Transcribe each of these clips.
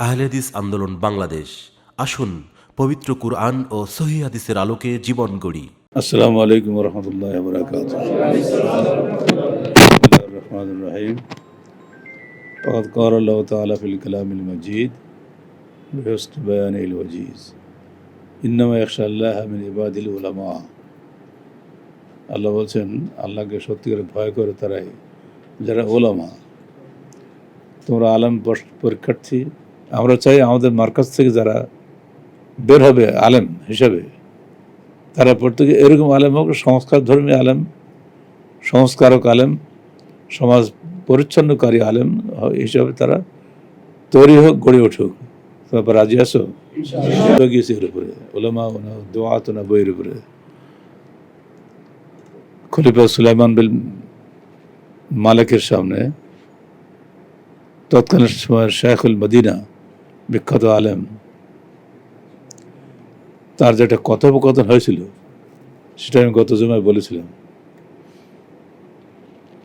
আহলেদিস আন্দোলন বাংলাদেশ আসুন পবিত্র কুরআন ও সহি হাদিসের আলোকে জীবন গড়ি আসসালামু আলাইকুম রহমতুল্লাহ বরকাত الرحمن الرحيم فقد قال الله تعالى في الكلام المجيد بحسن بيانه الوجيز إنما يخشى الله من عباد العلماء আল্লাহ বলছেন আল্লাহকে সত্যি করে ভয় করে তারাই যারা ওলামা তোমরা আলম পর- পরীক্ষার্থী আমরা চাই আমাদের মার্কাজ থেকে যারা বের হবে আলেম হিসাবে তারা প্রত্যেকে এরকম আলেম হোক সংস্কার ধর্মী আলেম সংস্কারক আলেম সমাজ পরিচ্ছন্নকারী আলেম হিসাবে তারা তৈরি হোক গড়ে উঠুক। তারপর রাজি আসো গিয়েছে এর উপরে ওলামা দোয়াত না বইয়ের উপরে। খলিফা সুলাইমান বিল মালিকের সামনে তৎকালীন সময়ের শেখুল মদিনা বিখ্যাত আলেম। তার যেটা কথোপকথন হয়েছিল, সেটা আমি গত জমায় বলেছিলাম।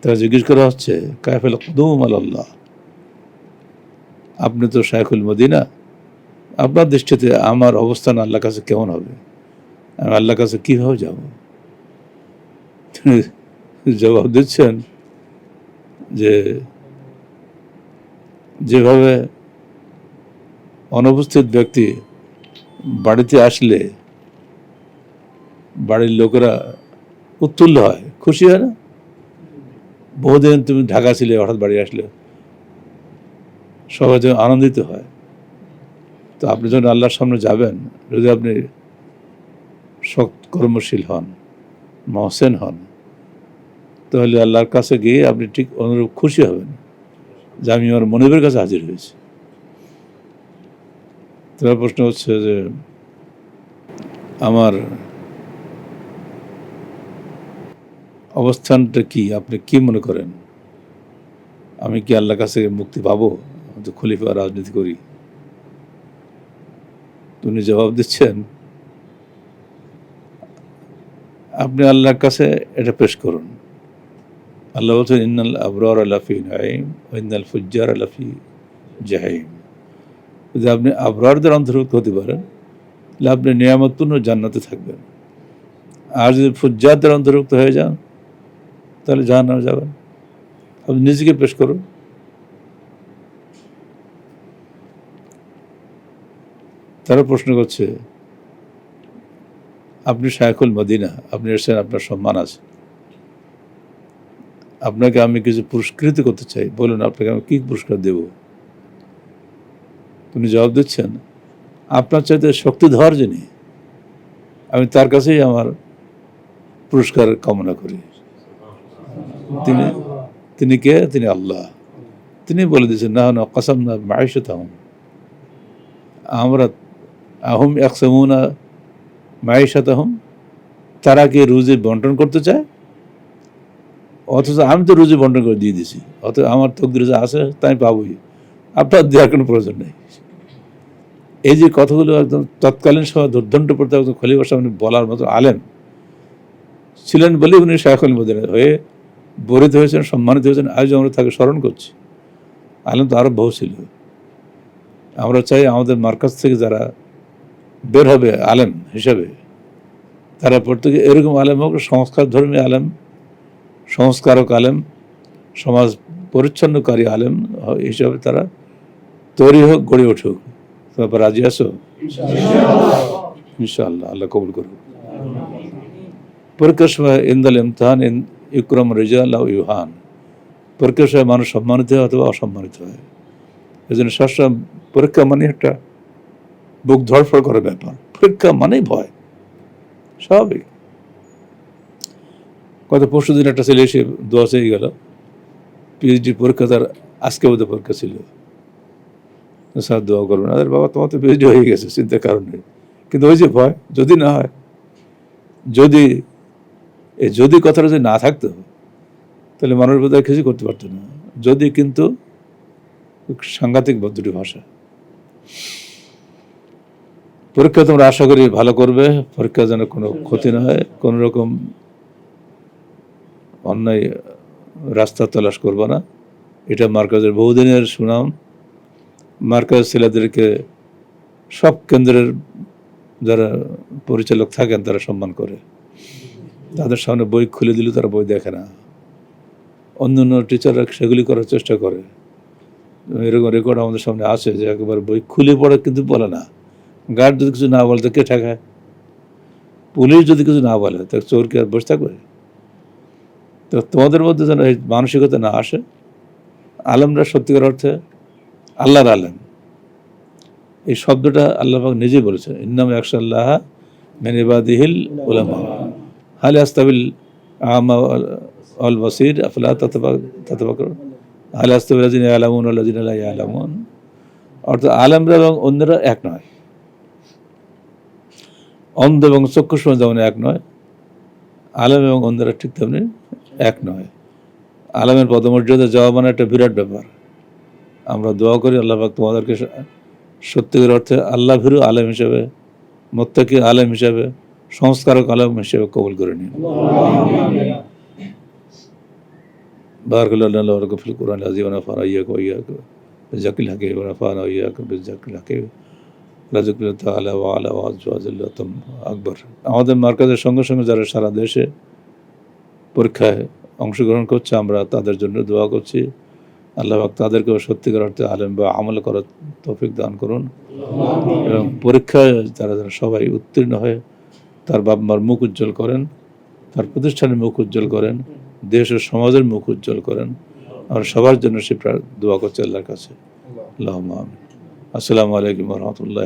তারা জিজ্ঞেস করা হচ্ছে, কায়ফেল কুদুম আল্লাহ আপনি তো শাইখুল মদিনা। আপনার দৃষ্টিতে আমার অবস্থান আল্লাহ কাছে কেমন হবে? আমি আল্লাহ কাছে কীভাবে যাব? জবাব দিচ্ছেন যে, যেভাবে অনুপস্থিত ব্যক্তি বাড়িতে আসলে বাড়ির লোকেরা উত্তুল্য হয়। খুশি হয় না? বহুদিন তুমি ঢাকা ছিলে, হঠাৎ বাড়ি আসলে। সবাই যেন আনন্দিত হয়। তো আপনি যখন আল্লাহর সামনে যাবেন, যদি আপনি সৎ কর্মশীল হন, মহসেন হন, তাহলে আল্লাহর কাছে গিয়ে আপনি ঠিক অনুরূপ খুশি হবেন, যে আমি আমার মনিবের কাছে হাজির হয়েছি। তোমার প্রশ্ন হচ্ছে যে আমার অবস্থানটা কি? আপনি কি মনে করেন? আমি কি আল্লাহর কাছে মুক্তি পাবো? তো খলিফা রাজনীতি করি। তুমি জবাব দিচ্ছেন, আপনি আল্লাহর কাছে এটা পেশ করুন। আল্লাহ বলছেন, ইন্নাল আবরার আলাফি নাইম ইন্নাল ফুজ্জার আলাফি জাহিম। যদি আপনি আবরারদের অন্তর্ভুক্ত হতে পারেন, তাহলে আপনি নিয়ামতপূর্ণ জান্নাতে থাকবেন। আর যদি ফুজ্জারদের অন্তর্ভুক্ত হয়ে যান, তাহলে জাহান্নামে যাবেন। আপনি নিজেকে পেশ করুন। তারা প্রশ্ন করছে, আপনি শায়খুল মদিনা, আপনি এসেছেন, আপনার সম্মান আছে। আপনাকে আমি কিছু পুরস্কৃত করতে চাই। বলুন, আপনাকে আমি কী পুরস্কার দেব? উনি জবাব দিচ্ছেন, আপনার চাইতে শক্তিধর যিনি, আমি তার কাছেই আমার পুরস্কার কামনা করি। তিনি তিনি কে? তিনি আল্লাহ। তিনি বলে দিয়েছেন না না কাসাম না মায়েশত আমরা, আহম একসমুনা মায়েশাত আহম তারা কি রুজি বন্টন করতে চায়? অথচ আমি তো রুজি বন্টন করে দিয়ে দিছি অথচ আমার তকদির আছে তাই পাবোই। আপনার দেওয়ার কোনো প্রয়োজন নেই। এই যে কথাগুলো একদম তৎকালীন সময় দুর্দণ্ড পড়তে একদম খলিফার সামনে বলার মতো আলেন ছিলেন বলেই উনি শাহখল মদিনা হয়ে বরিত হয়েছেন, সম্মানিত হয়েছেন। আজও আমরা তাকে স্মরণ করছি। আলেম তো আরও বহু ছিল আমরা চাই আমাদের মার্কাজ থেকে যারা বের হবে আলেম হিসাবে, তারা প্রত্যেকে এরকম আলেম হোক, সংস্কার ধর্মী আলেম, সংস্কারক আলেম, সমাজ পরিচ্ছন্নকারী আলেম হিসাবে তারা তৈরি হোক গড়ে উঠুক। তারপর রাজি আসো ইনশাআল্লাহ। আল্লাহ কবুল করুক। পরীক্ষার সময় ইন্দাল ইমতাহান ইন ইকরম রেজাল ইউহান। পরীক্ষার সময় মানুষ সম্মানিত হয় অথবা অসম্মানিত হয়। এই জন্য সবসময় পরীক্ষা মানে একটা বুক ধরফড় করার ব্যাপার। পরীক্ষা মানেই ভয়। স্বাভাবিক। গত পরশু দিন একটা ছেলে এসে দোয়া চেয়ে গেল। পিএইচডি পরীক্ষা তার আজকে বোধহয় পরীক্ষা ছিল। স্যার দোয়া করবেন। আরে বাবা, তোমার তো পিএইচডি হয়ে গেছে, চিন্তার কারণ নেই। কিন্তু ওই যে ভয়, যদি না হয়, যদি এই যদি কথাটা যদি না থাকতো, তাহলে মানুষ বোধহয় কিছু করতে পারতো না। যদি কিন্তু সাংঘাতিক দুটি ভাষা। পরীক্ষা তোমরা আশা করি ভালো করবে। পরীক্ষা যেন কোনো ক্ষতি না হয়, কোনো রকম অন্যায় রাস্তা তলাশ করবে না। এটা মার্কাজের বহুদিনের সুনাম। মার্কাজ ছেলেদেরকে সব কেন্দ্রের যারা পরিচালক থাকেন, তারা সম্মান করে। তাদের সামনে বই খুলে দিলে তারা বই দেখে না। অন্য অন্য টিচাররা সেগুলি করার চেষ্টা করে। এরকম রেকর্ড আমাদের সামনে আছে যে একবার বই খুলে পড়ে কিন্তু বলে না। গার্ড যদি কিছু না বলে, তো কে ঠেকায়? পুলিশ যদি কিছু না বলে, তো চোর কি আর বসে থাকবে? তো তোমাদের মধ্যে যেন এই মানসিকতা না আসে, আলমরা সত্যিকার অর্থে আল্লাহর আলেম। এই শব্দটা আল্লাহ পাক নিজেই বলেছেন, ইন্নাম একশাল্লাহ মেনিবাদিহিল উলামা। হালে আস্তাবিল আমা অল বসির, আফলা ততবাকর হালে আস্তাবিল আজিন আলামুন আল্লাজিন আল্লাহ আলামুন অর্থাৎ আলেমরা এবং অন্যরা এক নয়। অন্ধ এবং চক্ষুষ্ম যেমন এক নয়, আলেম এবং অন্যরা ঠিক তেমনি এক নয়। আলেমের পদমর্যাদা যাওয়া মানে একটা বিরাট ব্যাপার। আমরা দোয়া করি আল্লাহ পাক তোমাদেরকে সত্যিকার অর্থে আল্লাহ ভিরু আলেম হিসেবে মোত্তাকি আলেম হিসেবে, সংস্কারক আলেম হিসেবে কবুল করে নিন। বারকুল্লাহ আল্লাহ ফিল কোরআন আজিবানা ফারা ইয়াক ইয়াক জাকিল হাকিম ফানা ইয়াক জাকিল হাকে রাজুকুল্লাহ তালা ওয়া আলা ওয়াজুল্লাহ আকবর, আমাদের মার্কেজের সঙ্গে সঙ্গে যারা সারা দেশে পরীক্ষায় অংশগ্রহণ করছে, আমরা তাদের জন্য দোয়া করছি। আল্লাহ তাদেরকেও সত্যিকার অর্থে আলেম বা আমল করার তৌফিক দান করুন। এবং পরীক্ষায় যারা যারা সবাই উত্তীর্ণ হয়ে তার বাপ মার মুখ উজ্জ্বল করেন, তার প্রতিষ্ঠানের মুখ উজ্জ্বল করেন, দেশ ও সমাজের মুখ উজ্জ্বল করেন। আর সবার জন্য সে দোয়া করছে আল্লাহর কাছে। আল্লাহ আসসালামু আলাইকুম রহমতুল্লাহ